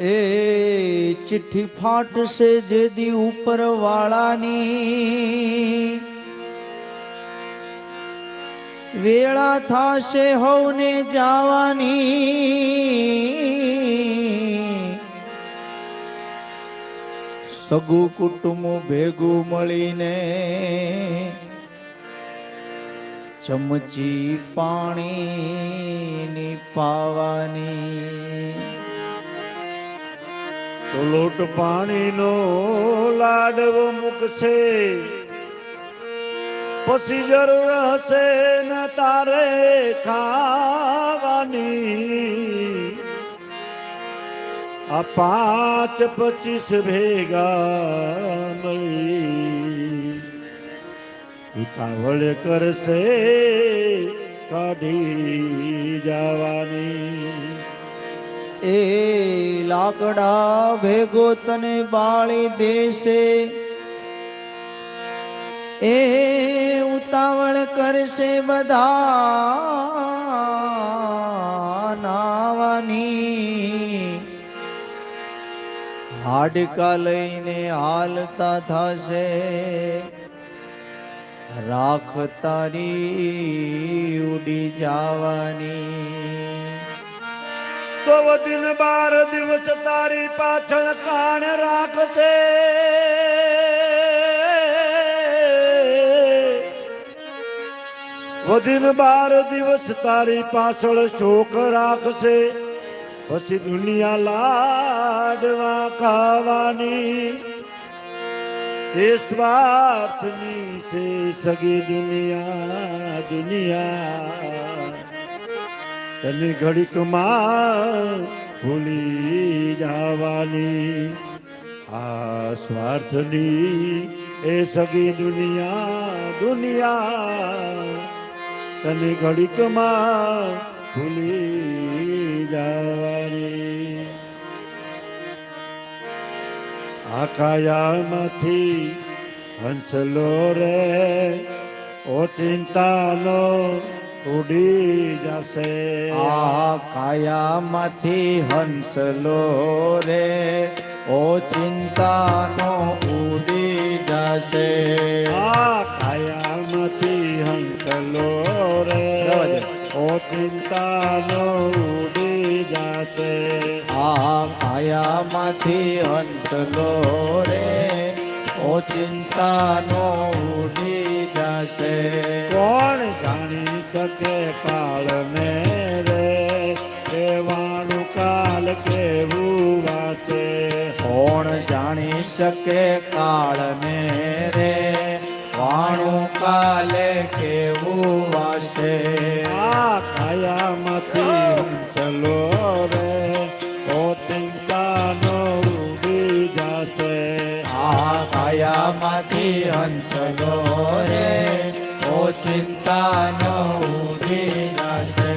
એ ચિઠ્ઠી ફાટશે જેદી ઉપર વાળાની. વેળા થશે હવને જવાની. સગુ કુટુંબ ભેગું મળીને ચમચી પાણીની પાવાની લોટ પાણીનો લાડવો મૂકશે. પછી જરૂર હશે ને તારે ખાવાની. આ પાંચ પચીસ ભેગા મળી. ઉતાવળ કરશે કાઢી જવાની. એ લાકડા ભેગો તને બાળી દેશે. એ ઉતાવળ કરશે બધા નાવાની. હાડકા લઈને હાલતા થશે. રાખ તારી ઉડી જવાની. તો દિન, બાર દિવસ તારી પાછળ કાણ રાખશે વદીન બાર દિવસ તારી પાછળ શોક રાખશે પછી દુનિયા લાડવા ખાવાની. એ સ્વાર્થની છે સગી દુનિયા દુનિયા. તને ઘડીકમાં ભૂલી જવાની. આ સ્વાર્થની એ સગી દુનિયા દુનિયા તને ઘડીકમાં ભૂલી જવાની. આકાયામાંથી હંસલો રે, ઓ ચિંતાનો ઉડી જશે. આ કાયામાંથી હંસલો રે. ઓ ચિંતાનો ઉડી જશે. આ કાયામાંથી હંસલો રે. ઓ ચિંતાનો ઉડી જશે. આ કાયામાંથી હંસલો રે. ઓ ચિંતાનો ઉડી જશે કોણ જાણી શકે કાળ રે રેવાનું કાલ કેવું વાસે કોણ જાણી શકે કાળને રે વાણું કાલે કેવું વાસે આ કાયામાંથી ચલો રે ઓ ચિંતાનો ઉડી જશે. આ કાયામાંથી હંસલો રે. ઓ ચિંતાનો ઉડી જશે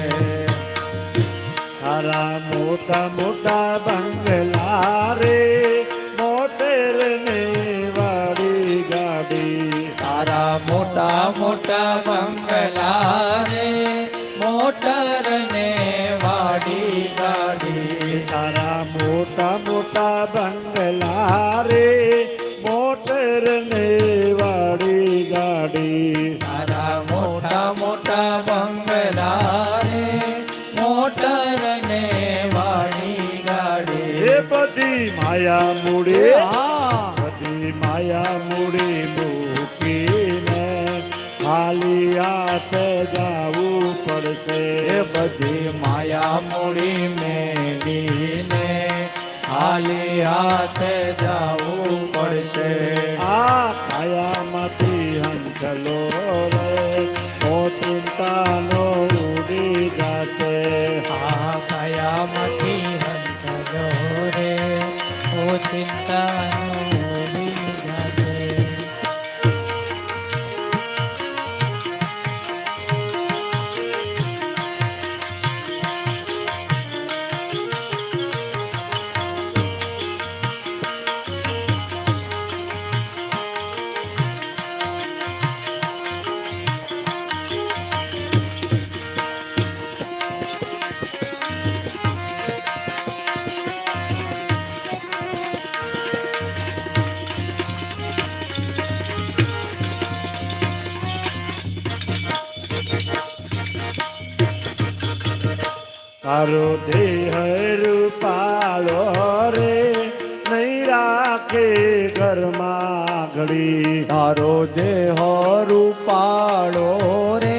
તારા મોટા મોટા બંગલા રે મોટેર ને વાળી ગાડી. હારા મોટા મોટા બંગલા માયા મૂડી હા બધી માયા મૂડી મૂકીને ખાલી હાથે જાવું પડશે બધી માયા મૂડી મેલીને ખાલી હાથે જાવું પડશે આ કાયામાંથી હંસલો રે ઓ ચિંતાનો ઓ તારો દેહ રૂપાળો રે નહીં રાખે ઘરમાં ઘડી. તારો દેહ રૂપાળો રે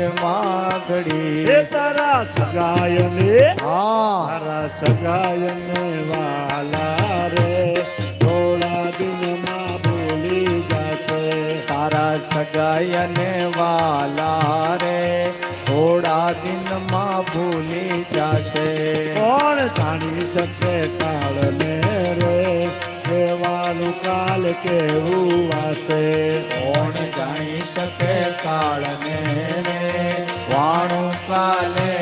ઘરમાં એ ઘડી તારા સગાયને. તારા સગાયને વાલા રે. થોડા દિનમાં ભૂલી જશે. તારા સગાયને વાલા રે. થોડા દિનમાં ભૂલી જશે. કોણ જાણી શકે કાળને રે? કાલ કેવું વાસે? કોણ જાણી શકે કાળને વાણું કાલે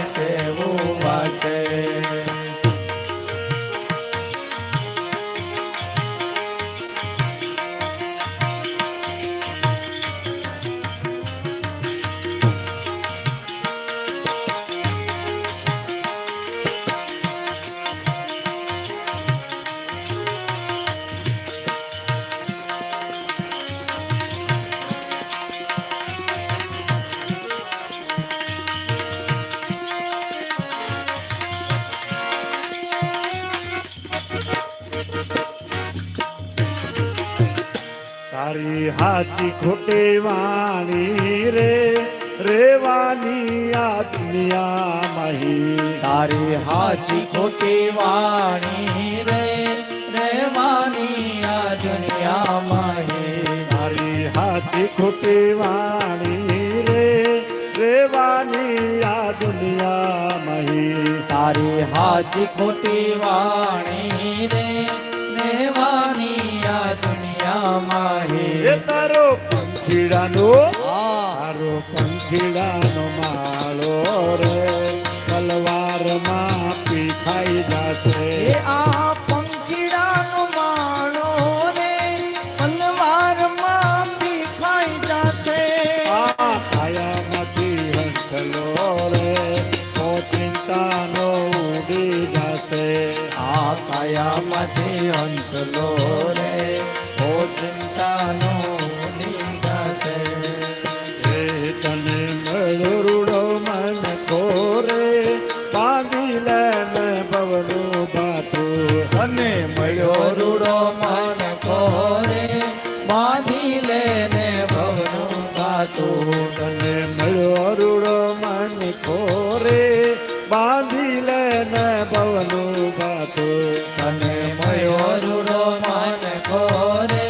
તારી હાચી ખોટે વાણી રે, રેવાની આ દુનિયા મહી. તારી હાચી ખોટી વાણી રે, રેવાની આ દુનિયામાં હે તારી હાચી ખોટી વાણી રે, રેવાની આ દુનિયા મહી. તારી હાચી ખોટી વાણી રે, રેવાની આ દુનિયા એ તારો પંખીડાનો? તારો પંખીડાનો માળો રે તલવારમાં પીખાઈ જશે. આ પંખીડાનો માળો રે પનવારમાં પીખાઈ જશે. આ કાયામાંથી હસલો રે ઓ ચિંતાનો ઉડી જશે. આ કાયામાંથી હંસલો રે અને મળ્યો રૂડો માન કોરે બાંધી લેને ભવનું ગાતું અને મળ્યો રૂડો માન કોરે બાંધી લેને ને પવનું અને મળ્યો રૂડો માન કોરે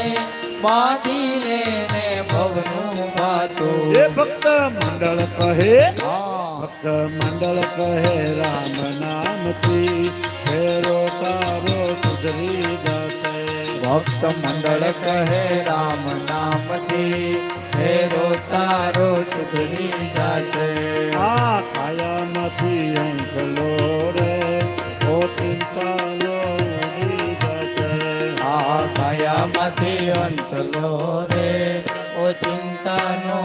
બાંધી લેને ભવનું ગાતું એ ભક્ત મંડળ કહે ભક્ત મંડળ કહે રામ નામથી ફેરો તારો સુધરી જશે ભક્ત મંડળ કહે રામ નામથી ફેરો તારો સુધરી જશે આ કાયામાંથી અંશલો રે ઓ ચિંતાનો ઉડી જશે આ કાયામાંથી હંસલો રે ઓ ચિંતાનો